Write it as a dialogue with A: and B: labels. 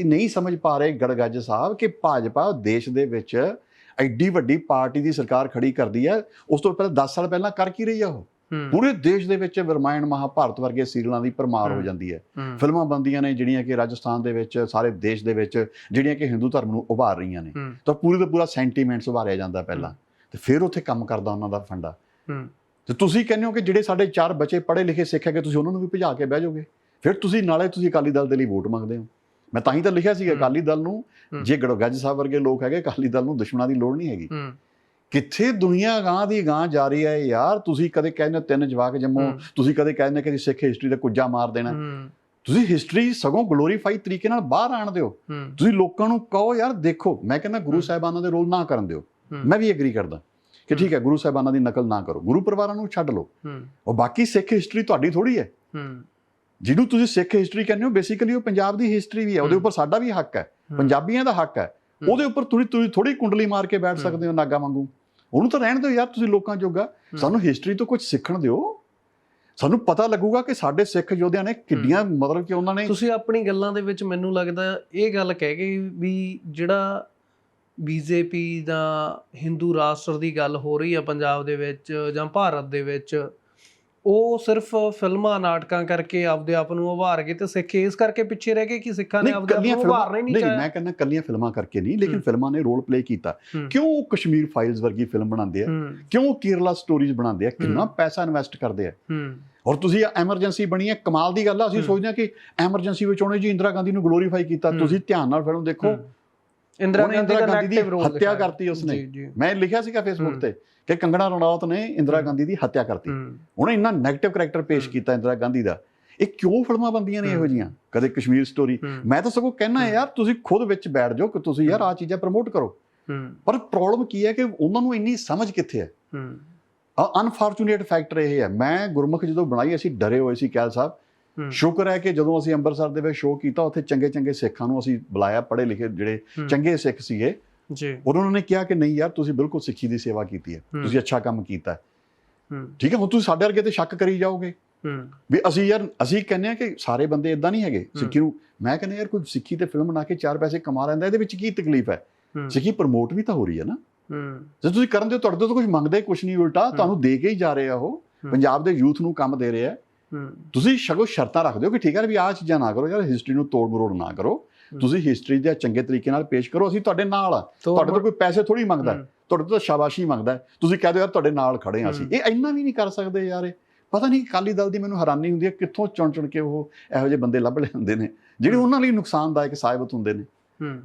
A: ਇਹ ਨਹੀਂ ਸਮਝ ਪਾ ਰਹੇ ਗੜਗੱਜ ਸਾਹਿਬ ਕਿ ਭਾਜਪਾ ਦੇਸ਼ ਦੇ ਵਿੱਚ ਐਡੀ ਵੱਡੀ ਪਾਰਟੀ ਦੀ ਸਰਕਾਰ ਖੜੀ ਕਰਦੀ ਹੈ। ਉਸ ਤੋਂ ਪਹਿਲਾਂ 10 ਸਾਲ ਪਹਿਲਾਂ ਕਰ ਕੀ ਰਹੀ ਆ ਉਹ?
B: ਹੂੰ।
A: ਪੂਰੇ ਦੇਸ਼ ਦੇ ਵਿੱਚ ਰਮਾਇਣ ਮਹਾਭਾਰਤ ਵਰਗੇ ਸੀਰੀਅਲਾਂ ਦੀ ਪਰਮਾਰ ਹੋ। ਜਾਂਦੀ ਹੈ।
B: ਹੂੰ।
A: ਫਿਲਮਾਂ ਬੰਦੀਆਂ ਨੇ ਜਿਹੜੀਆਂ ਕਿ ਰਾਜਸਥਾਨ ਦੇ ਵਿੱਚ ਸਾਰੇ ਦੇਸ਼ ਦੇ ਵਿੱਚ ਜਿਹੜੀਆਂ ਕਿ ਹਿੰਦੂ ਧਰਮ ਨੂੰ ਉਭਾਰ ਰਹੀਆਂ ਨੇ।
B: ਹੂੰ।
A: ਤਾਂ ਪੂਰੀ ਦਾ ਪੂਰਾ ਸੈਂਟੀਮੈਂਟਸ ਉਭਾਰਿਆ ਜਾਂਦਾ ਪਹਿਲਾਂ। ਤੇ ਫਿਰ ਉੱਥੇ ਕੰਮ ਕਰਦਾ ਉਹਨਾਂ ਦਾ ਫੰਡਾ।
B: ਹੂੰ।
A: ਤੇ ਤੁਸੀਂ ਕਹਿੰਦੇ ਹੋ ਕਿ ਜਿਹੜੇ ਸਾਡੇ ਚਾਰ ਬੱਚੇ ਪੜ੍ਹੇ ਲਿਖੇ ਸਿੱਖ ਹੈਗੇ ਤੁਸੀਂ ਉਹਨਾਂ ਨੂੰ ਵੀ ਭਜਾ ਕੇ ਬਹਿ ਜਾਓਗੇ? ਫਿਰ ਤੁਸੀਂ ਨਾਲੇ ਤੁਸੀਂ ਅਕਾਲੀ ਦਲ ਦੇ ਲਈ ਵੋਟ ਮੰਗਦੇ ਹੋ। ਮੈਂ ਤਾਂ ਹੀ ਤਾਂ ਲਿਖਿਆ ਸੀਗਾ। ਅਕਾਲੀ ਦਲ ਨੂੰ। ਜੇ ਗੜਗੱਜ ਸਾਹਿਬ ਵਰਗੇ ਲੋਕ ਹੈਗੇ ਅਕਾਲੀ ਦਲ ਨੂੰ ਦੁਸ਼ਮਣਾਂ ਦੀ ਲੋੜ ਨਹੀਂ ਹੈਗੀ। ਕਿੱਥੇ ਦੁਨੀਆ ਗਾਂ ਦੀ ਗਾਂ ਜਾ ਰਹੀ ਹੈ ਯਾਰ? ਤੁਸੀਂ ਕਦੇ ਕਹਿੰਦੇ ਤਿੰਨ ਜਵਾਕ ਜੰਮੋ। ਤੁਸੀਂ ਕਦੇ ਕਹਿੰਦੇ ਕਿ ਸਿੱਖ ਹਿਸਟਰੀ ਦਾ ਕੁੱਜਾ ਮਾਰ ਦੇਣਾ। ਤੁਸੀਂ ਹਿਸਟਰੀ ਸਗੋਂ ਗਲੋਰੀਫਾਈ ਤਰੀਕੇ ਨਾਲ ਬਾਹਰ ਆਣ ਦਿਓ। ਤੁਸੀਂ ਲੋਕਾਂ ਨੂੰ ਕਹੋ ਯਾਰ ਦੇਖੋ ਮੈਂ ਕਹਿੰਦਾ ਗੁਰੂ। ਸਾਹਿਬਾਨਾਂ ਦੇ ਰੋਲ ਨਾ ਕਰਨ ਦਿਓ। ਮੈਂ ਵੀ ਐਗਰੀ ਕਰਦਾ ਕਿ ਠੀਕ ਹੈ ਗੁਰੂ ਸਾਹਿਬਾਨਾਂ ਦੀ ਨਕਲ ਨਾ ਕਰੋ। ਗੁਰੂ ਪਰਿਵਾਰਾਂ ਨੂੰ ਛੱਡ ਲਓ। ਉਹ ਬਾਕੀ ਸਿੱਖ ਹਿਸਟਰੀ ਤੁਹਾਡੀ ਥੋੜੀ ਹੂੰ। ਜਿਹਨੂੰ ਤੁਸੀਂ ਸਿੱਖ ਹਿਸਟਰੀ ਕਹਿੰਦੇ ਹੋ ਬੇਸਿਕਲੀ ਉਹ ਪੰਜਾਬ ਦੀ ਹਿਸਟਰੀ ਵੀ ਹੈ ਉਹਦੇ। ਉੱਪਰ ਸਾਡਾ ਵੀ ਹੱਕ ਹੈ। ਪੰਜਾਬੀਆਂ ਦਾ ਹੱਕ ਹੈ। ਉਹਦੇ ਉੱਪਰ ਤੁਸੀਂ ਤੁਸੀਂ ਥੋੜੀ ਕੁੰਡਲੀ ਮਾਰ ਕੇ ਬੈਠ। ਸਕਦੇ ਹੋ ਨਾਗਾ ਵਾਂਗੂ ਉਹਨੂੰ ਤਾਂ ਰਹਿਣ ਦਿਓ ਯਾਰ ਤੁਸੀਂ ਲੋਕਾਂ ਜੋਗਾ। ਸਾਨੂੰ ਹਿਸਟਰੀ ਤੋਂ ਕੁਝ ਸਿੱਖਣ ਦਿਓ ਸਾਨੂੰ ਪਤਾ ਲੱਗੂਗਾ ਕਿ ਸਾਡੇ ਸਿੱਖ ਯੋਧਿਆਂ ਨੇ ਕਿੱਡੀਆਂ ਮਤਲਬ ਕਿ ਉਹਨਾਂ ਨੇ
B: ਤੁਸੀਂ ਆਪਣੀ ਗੱਲਾਂ ਦੇ ਵਿੱਚ ਮੈਨੂੰ ਲੱਗਦਾ ਇਹ ਗੱਲ ਕਹਿ ਗਏ ਵੀ ਜਿਹੜਾ ਬੀਜੇਪੀ ਦਾ ਹਿੰਦੂ ਰਾਸ਼ਟਰ ਦੀ ਗੱਲ ਹੋ ਰਹੀ ਹੈ ਪੰਜਾਬ ਦੇ ਵਿੱਚ ਜਾਂ ਭਾਰਤ ਦੇ ਵਿੱਚ ਉਹ ਸਿਰਫ ਫਿਲਮਾਂ ਨਾਟਕਾਂ ਕਰਕੇ ਆਪਦੇ ਆਪ ਨੂੰ ਉਭਾਰ ਗਏ ਤੇ ਸਿੱਖ ਇਸ ਕਰਕੇ ਪਿੱਛੇ ਰਹਿ ਗਏ ਕਿ ਸਿੱਖਾਂ ਨੇ ਆਪਦੇ ਆਪ ਨੂੰ ਉਭਾਰਨਾ ਹੀ ਨਹੀਂ
A: ਨਹੀਂ ਮੈਂ ਕਹਿੰਦਾ ਕੱਲੀਆਂ ਫਿਲਮਾਂ ਕਰਕੇ ਨਹੀਂ ਲੇਕਿਨ। ਫਿਲਮਾਂ ਨੇ ਰੋਲ ਪਲੇ ਕੀਤਾ। ਕਿਉਂ ਉਹ ਕਸ਼ਮੀਰ ਫਾਈਲਸ ਵਰਗੀ ਫਿਲਮ ਬਣਾਉਂਦੇ ਆ ਕਿਉਂ ਕੇਰਲਾ ਸਟੋਰੀਜ਼ ਬਣਾਉਂਦੇ ਆ ਕਿੰਨਾ। ਪੈਸਾ ਇਨਵੈਸਟ ਕਰਦੇ ਆ ਔਰ ਤੁਸੀਂ ਐਮਰਜੈਂਸੀ ਬਣੀ ਹੈ ਕਮਾਲ ਦੀ ਗੱਲ ਆ ਅਸੀਂ। ਸੋਚਦੇ ਹਾਂ ਕਿ ਐਮਰਜੈਂਸੀ ਵਿੱਚ ਉਹਨੇ ਜੀ ਇੰਦਰਾ ਗਾਂਧੀ ਨੂੰ ਗਲੋਰੀਫਾਈ ਕੀਤਾ। ਤੁਸੀਂ ਧਿਆਨ ਨਾਲ ਫਿਲਮ ਦੇਖੋ।
B: ਇੰਦਰਾ
A: ਉਹਨੇ
B: ਗਾਂਧੀ
A: ਇੰਦਰਾ
B: ਦਾ
A: ਗਾਂਧੀ ਹੱਤਿਆ ਕਰਤੀ ਉਸਨੇ।
B: ਜੀ
A: ਮੈਂ ਲਿਖਿਆ ਸੀਗਾ ਫੇਸਬੁੱਕ। ਤੇ ਕਿ ਕੰਗਣਾ ਰਣੌਤ ਨੇ ਇੰਦਰਾ। ਗਾਂਧੀ ਦੀ ਹੱਤਿਆ ਕਰਤੀ।
B: ਹੂੰ।
A: ਉਹਨੇ ਇੰਨਾ 네ਗੇਟਿਵ ਕੈਰੈਕਟਰ ਪੇਸ਼। ਕੀਤਾ ਇੰਦਰਾ ਗਾਂਧੀ ਦਾ। ਇਹ ਕਿਉਂ ਫਿਲਮਾਂ ਬੰਦੀਆਂ ਨੇ। ਇਹੋ ਜੀਆਂ? ਕਦੇ ਕਸ਼ਮੀਰ ਸਟੋਰੀ
B: ਹੂੰ।
A: ਮੈਂ ਤਾਂ ਸਗੋਂ ਕਹਿਣਾ। ਯਾਰ ਤੁਸੀਂ ਖੁਦ ਵਿੱਚ ਬੈਠ ਜਾਓ ਕਿ ਤੁਸੀਂ ਯਾਰ ਆਹ ਚੀਜ਼ਾਂ ਪ੍ਰਮੋਟ ਕਰੋ।
B: ਹੂੰ।
A: ਪਰ ਪ੍ਰੋਬਲਮ ਕੀ ਹੈ ਕਿ ਉਹਨਾਂ ਨੂੰ ਇੰਨੀ ਸਮਝ ਕਿੱਥੇ ਹੈ?
B: ਹੂੰ।
A: ਅਨਫੋਰਚੂਨੇਟ ਫੈਕਟਰ ਇਹ ਹੈ। ਮੈਂ ਗੁਰਮੁਖ ਜਦੋਂ ਬਣਾਈ ਅਸੀਂ ਡਰੇ ਹੋਏ ਸੀ ਕੈਲ ਸਾਹਿਬ। ਸ਼ੁਕਰ ਹੈ ਕਿ ਜਦੋਂ ਅਸੀਂ ਅੰਮ੍ਰਿਤਸਰ ਦੇ ਵਿੱਚ ਸ਼ੋਅ ਕੀਤਾ ਉੱਥੇ ਚੰਗੇ ਚੰਗੇ ਸਿੱਖਾਂ ਨੂੰ ਅਸੀਂ ਬੁਲਾਇਆ ਪੜ੍ਹੇ ਲਿਖੇ ਜਿਹੜੇ। ਚੰਗੇ ਸਿੱਖ ਸੀਗੇ।
B: ਜੀ।
A: ਉਹਨਾਂ ਨੇ ਕਿਹਾ ਕਿ ਨਹੀਂ ਯਾਰ ਤੁਸੀਂ ਬਿਲਕੁਲ ਸਿੱਖੀ ਦੀ ਸੇਵਾ ਕੀਤੀ ਹੈ। ਤੁਸੀਂ ਅੱਛਾ ਕੰਮ ਕੀਤਾ ਹੈ। ਠੀਕ ਹੈ ਹੁਣ ਤੁਸੀਂ ਸਾਡੇ ਵਰਗੇ ਤੇ ਸ਼ੱਕ ਕਰੀ ਜਾਓਗੇ।
B: ਹੂੰ।
A: ਵੀ ਅਸੀਂ ਯਾਰ ਅਸੀਂ ਕਹਿੰਦੇ ਆ ਕਿ ਸਾਰੇ ਬੰਦੇ ਇਦਾਂ ਨਹੀਂ ਹੈਗੇ। ਸਿੱਖੀ ਨੂੰ ਮੈਂ ਕਹਿੰਦਾ ਯਾਰ ਕੋਈ ਸਿੱਖੀ ਤੇ ਫਿਲਮ ਬਣਾ ਕੇ ਚਾਰ ਪੈਸੇ ਕਮਾ ਲੈਂਦਾ ਇਹਦੇ ਵਿੱਚ ਕੀ ਤਕਲੀਫ ਹੈ? ਸਿੱਖੀ ਪ੍ਰਮੋਟ ਵੀ ਤਾਂ ਹੋ ਰਹੀ ਹੈ ਨਾ।
B: ਹੂੰ।
A: ਜੇ ਤੁਸੀਂ ਕਰਨ ਦਿਓ ਤੁਹਾਡੇ ਤੋਂ ਕੁਝ ਮੰਗਦੇ ਕੁਝ ਨਹੀਂ ਉਲਟਾ ਤੁਹਾਨੂੰ ਦੇ ਕੇ ਹੀ ਜਾ ਰਹੇ ਆ ਉਹ। ਪੰਜਾਬ ਦੇ ਯੂਥ ਨੂੰ ਕੰਮ ਦੇ ਰਹੇ
B: ਹੂੰ।
A: ਤੁਸੀਂ ਸ਼ਗੋ ਸ਼ਰਤਾਂ ਰੱਖ ਦਿਓ ਕਿ ਠੀਕ ਹੈ ਵੀ ਆਹ ਚੀਜ਼ਾਂ ਨਾ ਕਰੋ ਯਾਰ ਹਿਸਟਰੀ ਨੂੰ ਤੋੜ ਮਰੋੜ ਨਾ ਕਰੋ
B: ਹੂੰ।
A: ਤੁਸੀਂ ਹਿਸਟਰੀ ਦੇ ਚੰਗੇ ਤਰੀਕੇ ਨਾਲ ਪੇਸ਼ ਕਰੋ ਅਸੀਂ ਤੁਹਾਡੇ ਨਾਲ ਆ ਤੁਹਾਡੇ ਤੋਂ ਕੋਈ ਪੈਸੇ ਥੋੜੀ ਮੰਗਦਾ ਹੈ।
B: ਹੂੰ।
A: ਤੁਹਾਡੇ ਤੋਂ ਸ਼ਾਬਾਸ਼ੀ ਮੰਗਦਾ ਹੈ। ਤੁਸੀਂ ਕਹਿ ਦਿਓ ਯਾਰ ਤੁਹਾਡੇ ਨਾਲ ਖੜੇ ਆ ਅਸੀਂ
B: ਹੂੰ।
A: ਇਹ ਇੰਨਾ ਵੀ ਨਹੀਂ ਕਰ ਸਕਦੇ ਯਾਰ ਇਹ ਪਤਾ ਨਹੀਂ ਅਕਾਲੀ ਦਲ ਦੀ ਮੈਨੂੰ ਹੈਰਾਨੀ ਹੁੰਦੀ ਹੈ ਕਿੱਥੋਂ ਚੁਣ ਚੁਣ ਕੇ ਉਹ ਇਹੋ ਜਿਹੇ ਬੰਦੇ ਲੱਭ ਲੈਂਦੇ ਨੇ ਜਿਹੜੇ
B: ਹੂੰ।
A: ਉਹਨਾਂ ਲਈ ਨੁਕਸਾਨਦਾਇਕ ਸਾਬਤ ਹੁੰਦੇ ਨੇ
B: ਹੂੰ